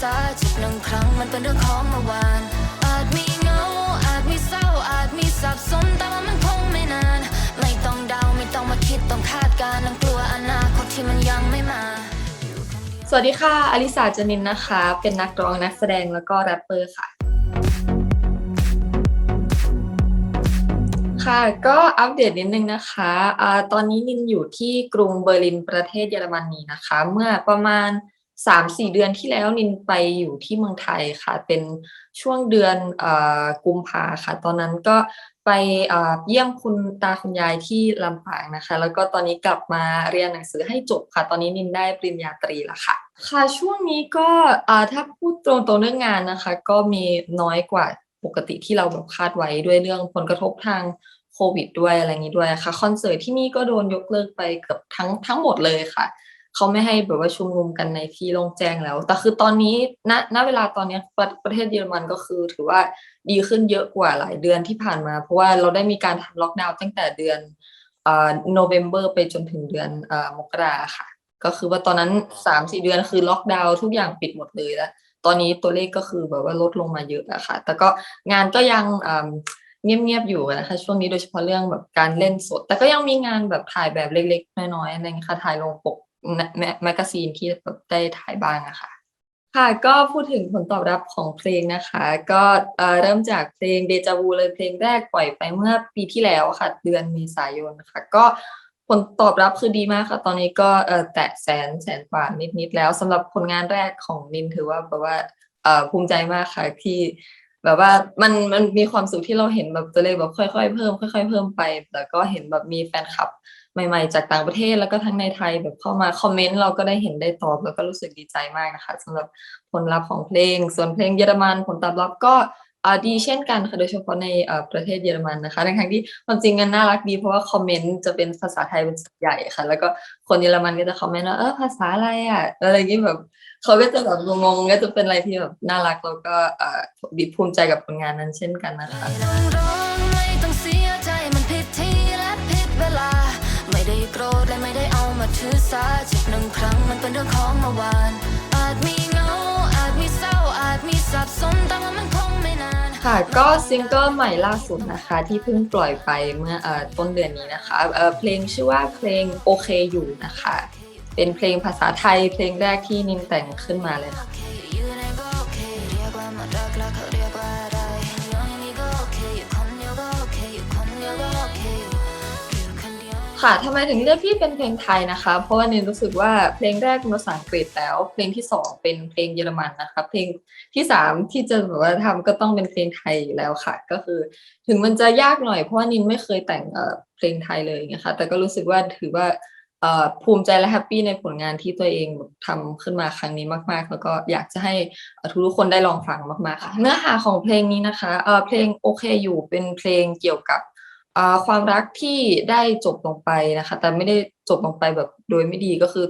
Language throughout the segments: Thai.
สาจิบหนึ่งครั้งมันเป็นเรื่องของเมื่อวาน อาจมีเงา อาจมีเศร้า อาจมีสับสน แต่ว่ามันคงไม่นาน ไม่ต้องเดา ไม่ต้องมาคิด ต้องคาดการณ์ต้องกลัวอนาคตที่มันยังไม่มา สวัสดีค่ะ อลิสาจนินนะคะ เป็นนักร้องนักแสดงแล้วก็แรปเปอร์ค่ะ ค่ะ ก็อัปเดตนิดนึงนะคะอ่าตอนนี้นินอยู่ที่กรุงเบอร์ลินประเทศเยอรมนีนะคะ เมื่อประมาณ 3-4เดือนที่แล้วนินไปอยู่ที่เมืองไทยค่ะ เป็นช่วงเดือนอกุมภาค่ะ ตอนนั้นก็ไปเยี่ยมคุณตาคุณยายที่ลำปางนะคะ แล้วก็ตอนนี้กลับมาเรียนหนังสือให้จบค่ะ ตอนนี้นินได้ปริญญาตรีแล้วค่ะ ค่ะช่วงนี้ก็ถ้าพูดตรงๆเรื่องงานนะคะ ก็มีน้อยกว่าปกติที่เราแบบคาดไว้ด้วยเรื่องผลกระทบทางโควิดด้วยอะไรนี้ด้วยค่ะคอนเสิร์ตที่นี่ก็โดนยกเลิกไปเกือบทั้งทั้งหมดเลยค่ะ เขาไม่ให้แบบว่าชุมนุมกันในที่โล่งแจ้งแล้ว แต่คือตอนนี้ณณเวลาตอนนี้ประประเทศเยอรมันก็คือถือว่าดีขึ้นเยอะกว่าหลายเดือนที่ผ่านมา เพราะว่าเราได้มีการทำล็อกดาวน์ตั้งแต่เดือนเอ่อโนเวมเบอร์ไปจนถึงเดือนเอ่อมกราค่ะ ก็คือว่าตอนนั้นสามสี่เดือนคือล็อกดาวน์ทุกอย่างปิดหมดเลยแล้ว ตอนนี้ตัวเลขก็คือแบบว่าลดลงมาเยอะแล้วค่ะ แต่ก็งานก็ยังเงียบๆอยู่นะคะช่วงนี้โดยเฉพาะเรื่องแบบการเล่นสด แต่ก็ยังมีงานแบบถ่ายแบบเล็กๆ น้อยๆอะไรเงี้ยค่ะถ่ายลงปก แมกกาซีนที่ได้ถ่ายบ้างอะค่ะ ค่ะก็พูดถึงผลตอบรับของเพลงนะคะ ก็เริ่มจากเพลงเดจาวูเลยเพลงแรกปล่อยไปเมื่อปีที่แล้วค่ะ เดือนเมษายนนะคะก็ผลตอบรับคือดีมากค่ะ ตอนนี้ก็แตะแสนแสนกว่านิดๆแล้วสำหรับผลงานแรกของนินถือว่าแบบว่าภูมิใจมากค่ะที่แบบว่ามันมันมีความสุขที่เราเห็นแบบตัวเลขแบบค่อยๆเพิ่มค่อย ๆ เพิ่มไปแต่ก็เห็นแบบมีแฟนคลับ ใหม่ๆ จากต่างประเทศแล้วก็ทั้งในไทยแบบเข้ามาคอมเมนต์เราก็ได้เห็นได้ตอบแล้วก็รู้สึกดีใจมากนะคะสำหรับผลลัพธ์ของเพลง ส่วนเพลงเยอรมันผลตอบรับก็ดีเช่นกันค่ะโดยเฉพาะในประเทศเยอรมันนะคะทั้งที่ความจริงกันน่ารักดีเพราะว่าคอมเมนต์จะเป็นภาษาไทยเป็นส่วนใหญ่ค่ะ แล้วก็คนเยอรมันก็จะคอมเมนต์ว่าเออภาษาอะไรอะอะไรอย่างนี้แบบเขาก็จะแบบงงๆก็จะเป็นอะไรที่แบบน่ารักแล้วก็ดีภูมิใจกับผลงานนั้นเช่นกันนะคะ ด้เอามาถือสาจิบหนึ่งครั้งมันเป็นเรื่องของเมื่อวาน อาจมีเงาอาจมีเศร้าอาจมีสับสนแต่ว่ามันคงไม่นาน ค่ะก็ซิงเกิลใหม่ล่าสุดนะคะ ที่เพิ่งปล่อยไปเมื่อเอ่อต้นเดือนนี้นะคะเอ่อเพลงชื่อว่าเพลงโอเคอยู่นะคะ เป็นเพลงภาษาไทยเพลงแรกที่นินแต่งขึ้นมาเลยค่ะ ค่ะทำไมถึงเลือกที่เป็นเพลงไทยนะคะ เพราะว่านินรู้สึกว่าเพลงแรกเป็นภาษาอังกฤษแล้ว เพลงที่สองเป็นเพลงเยอรมันนะคะ เพลงที่สามที่จะแบบว่าทำก็ต้องเป็นเพลงไทยอยู่แล้วค่ะ ก็คือ ถึงมันจะยากหน่อยเพราะว่านินไม่เคยแต่งเออเพลงไทยเลยนะคะแต่ก็รู้สึกว่าถือว่าเออภูมิใจและแฮปปี้ในผลงานที่ตัวเองทำขึ้นมาครั้งนี้มาก ๆ แล้วก็อยากจะให้ทุกคนได้ลองฟังมากๆค่ะเนื้อหาของเพลงนี้นะคะเออเพลงโอเคอยู่เป็นเพลงเกี่ยวกับ ความรักที่ได้จบลงไปนะคะ แต่ไม่ได้จบลงไปแบบโดยไม่ดีก็คือ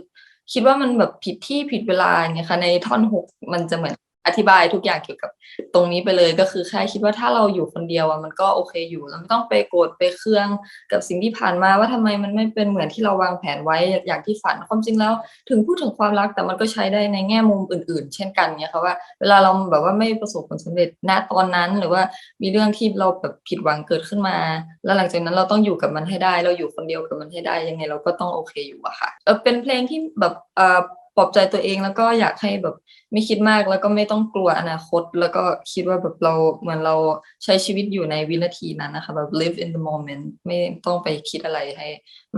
คิดว่ามันแบบผิดที่ผิดเวลาอย่างเงี้ยค่ะ ในท่อนหกมันจะเหมือน อธิบายทุกอย่างเกี่ยวกับตรงนี้ไปเลยก็คือแค่คิดว่าถ้าเราอยู่คนเดียวอะมันก็โอเคอยู่เราไม่ต้องไปโกรธไปเครื่องกับสิ่งที่ผ่านมาว่าทำไมมันไม่เป็นเหมือนที่เราวางแผนไว้อย่างที่ฝันความจริงแล้ว ถึงพูดถึงความรักแต่มันก็ใช้ได้ในแง่มุมอื่น ๆ เช่นกันเนี่ยค่ะว่าเวลาเราแบบว่าไม่ประสบผลสำเร็จณตอนนั้นหรือว่ามีเรื่องที่เราแบบผิดหวังเกิดขึ้นมา แล้วหลังจากนั้นเราต้องอยู่กับมันให้ได้ เราอยู่คนเดียวกับมันให้ได้ยังไงเราก็ต้องโอเคอยู่อะค่ะเออเป็นเพลงที่แบบเอ่อ ปลอบใจตัวเองแล้วก็อยากให้แบบไม่คิดมากแล้วก็ไม่ต้องกลัวอนาคต แล้วก็คิดว่าแบบเราเหมือนเราใช้ชีวิตอยู่ในวินาทีนั้นนะคะแบบ live in the moment ไม่ต้องไปคิดอะไรให้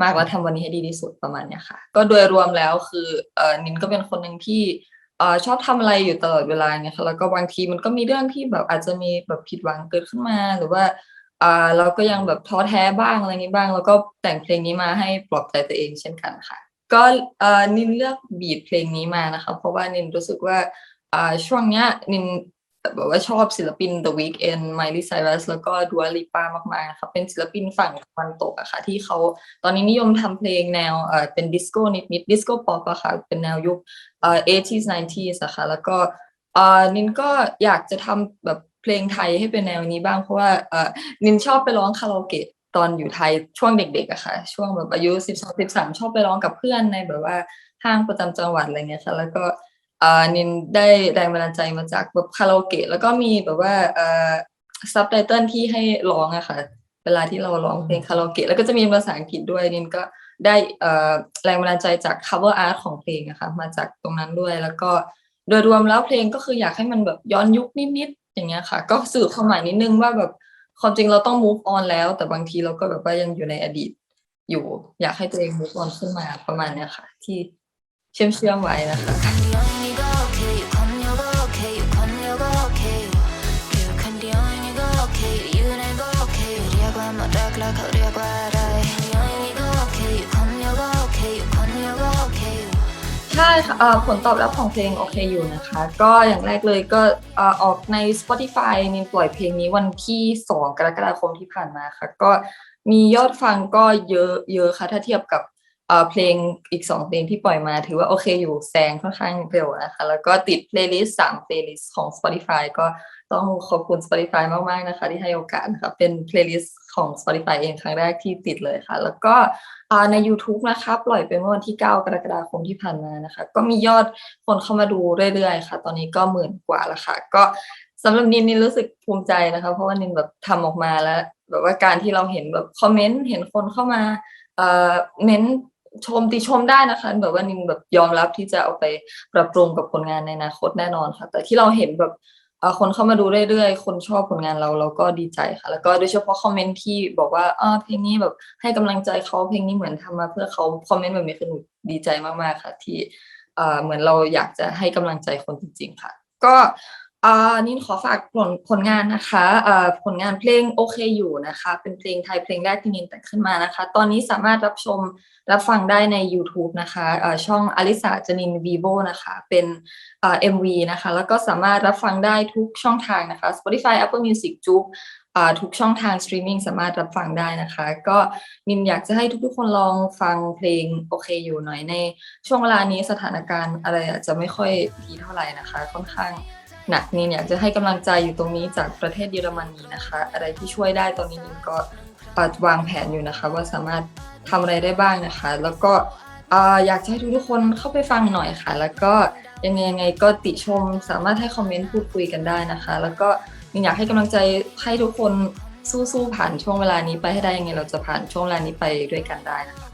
มากแล้วทำวันนี้ให้ดีที่สุดประมาณเนี้ยค่ะ ก็โดยรวมแล้วคือเออนินก็เป็นคนหนึ่งที่เออชอบทำอะไรอยู่ตลอดเวลาเนี่ยค่ะแล้วก็บางทีมันก็มีเรื่องที่แบบอาจจะมีแบบผิดหวังเกิดขึ้นมาหรือว่าอ่าเราก็ยังแบบท้อแท้บ้างอะไรนี้บ้าง แล้วก็แต่งเพลงนี้มาให้ปลอบใจตัวเองเช่นกันค่ะ ก็นินเลือกบีทเพลงนี้มานะคะ เพราะว่านินรู้สึกว่าช่วงเนี้ยนินแบบว่าชอบศิลปิน The Weeknd Miley Cyrus แล้วก็ Dua Lipa มากๆนะคะเป็นศิลปินฝั่งตะวันตกอะค่ะที่เขาตอนนี้นิยมทำเพลงแนวเออเป็นดิสโก้นิดๆดิสโก้ป๊อปอะค่ะเป็นแนวยุคเอ่อ 80s 90s อะค่ะแล้วก็เอ่อนินก็อยากจะทำแบบเพลงไทยให้เป็นแนวนี้บ้างเพราะว่าเอ่อนินชอบไปร้องคาราโอเกะ ตอนอยู่ไทยช่วงเด็กๆอะค่ะ ช่วงแบบอายุ12 13ชอบไปร้องกับเพื่อนในแบบว่าห้างประจำจังหวัดอะไรเงี้ยค่ะ แล้วก็อ่านินได้แรงบันดาลใจมาจากแบบคาราโอเกะแล้วก็มีแบบว่าเอ่อซับไตเติลที่ให้ร้องอะค่ะ เวลาที่เราร้องเพลงคาราโอเกะแล้วก็จะมีภาษาอังกฤษด้วยนินก็ได้เอ่อแรงบันดาลใจจาก cover art ของเพลงอะค่ะมาจากตรงนั้นด้วยแล้วก็โดยรวมแล้วเพลงก็คืออยากให้มันแบบย้อนยุคนิดๆอย่างเงี้ยค่ะ ก็สื่อความหมายนิดนึงว่าแบบ ความจริงเราต้อง move on แล้ว แต่บางทีเราก็แบบว่ายังอยู่ในอดีตอยู่ อยากให้ตัวเอง move on ขึ้นมาประมาณเนี้ยค่ะ ที่เชื่อมเชื่อมไว้นะคะ ค่ะผลตอบรับของเพลงโอเคอยู่นะคะ ก็อย่างแรกเลยก็อออกใน Spotify มีปล่อยเพลงนี้วันที่ 2 กรกฎาคมที่ผ่านมาค่ะ ก็มียอดฟังก็เยอะเยอะค่ะ ถ้าเทียบกับ เอ่อเพลงอีก2เพลงที่ปล่อยมาถือว่าโอเคอยู่แซงค่อนข้างเร็วนะคะ แล้วก็ติด playlist 3 playlist ของ Spotify ก็ต้องขอบคุณ Spotify มากๆนะคะ ที่ให้โอกาสนะคะเป็น playlist ของ Spotify เองครั้งแรกที่ติดเลยค่ะ แล้วก็ใน YouTube นะคะปล่อยไปเมื่อวันที่ 9 กรกฎาคมที่ผ่านมานะคะ ก็มียอดคนเข้ามาดูเรื่อยๆ ค่ะ ตอนนี้ก็หมื่นกว่าแล้วค่ะ ก็สำหรับนินนินรู้สึกภูมิใจนะคะ เพราะว่านินแบบทำออกมาแล้ว แบบว่าการที่เราเห็นแบบคอมเมนต์เห็นคนเข้ามาเอ่อเม้น ชมติชมได้นะคะ แบบว่านินแบบยอมรับที่จะเอาไปปรับปรุงกับผลงานในอนาคตแน่นอนค่ะ แต่ที่เราเห็นแบบเออคนเข้ามาดูเรื่อยๆ คนชอบผลงานเราเราก็ดีใจค่ะ แล้วก็โดยเฉพาะคอมเมนต์ที่บอกว่าอ่าเพลงนี้แบบให้กำลังใจเขาเพลงนี้เหมือนทำมาเพื่อเขาคอมเมนต์แบบนี้คือหนูดีใจมากๆค่ะ ที่เออเหมือนเราอยากจะให้กำลังใจคนจริง ๆ ค่ะ ก็ อ่านี่ขอฝากผลผลงานนะคะอ่อผลงานเพลงโอเคอยู่นะคะ เป็นเพลงไทยเพลงแรกที่นินแต่งขึ้นมานะคะ ตอนนี้สามารถรับชมรับฟังได้ใน YouTube นะคะอ่อช่องอลิสาจนินวีโบนะคะ เป็นเอ่อ MV นะคะ แล้วก็สามารถรับฟังได้ทุกช่องทางนะคะ Spotify Apple Music จุ๊บทุกช่องทางสตรีมมิ่งสามารถรับฟังได้นะคะ ก็นินอยากจะให้ทุกๆ คนลองฟังเพลงโอเคอยู่หน่อยในช่วงเวลานี้สถานการณ์อะไรอาจจะไม่ค่อยดีเท่าไหร่นะคะ ค่อนข้าง หนักนินอยากจะให้กำลังใจอยู่ตรงนี้จากประเทศเยอรมนีนะคะ อะไรที่ช่วยได้ตอนนี้นินก็เอ่อวางแผนอยู่นะคะ ว่าสามารถทำอะไรได้บ้างนะคะ แล้วก็อยากจะให้ทุกๆคนเข้าไปฟังหน่อยค่ะ แล้วก็ยังไงยังไงก็ติชมสามารถให้คอมเมนต์พูดคุยกันได้นะคะ แล้วก็มินอยากให้กำลังใจให้ทุกคนสู้ๆผ่านช่วงเวลานี้ไปให้ได้ยังไงเราจะผ่านช่วงเวลานี้ไปด้วยกันได้นะคะ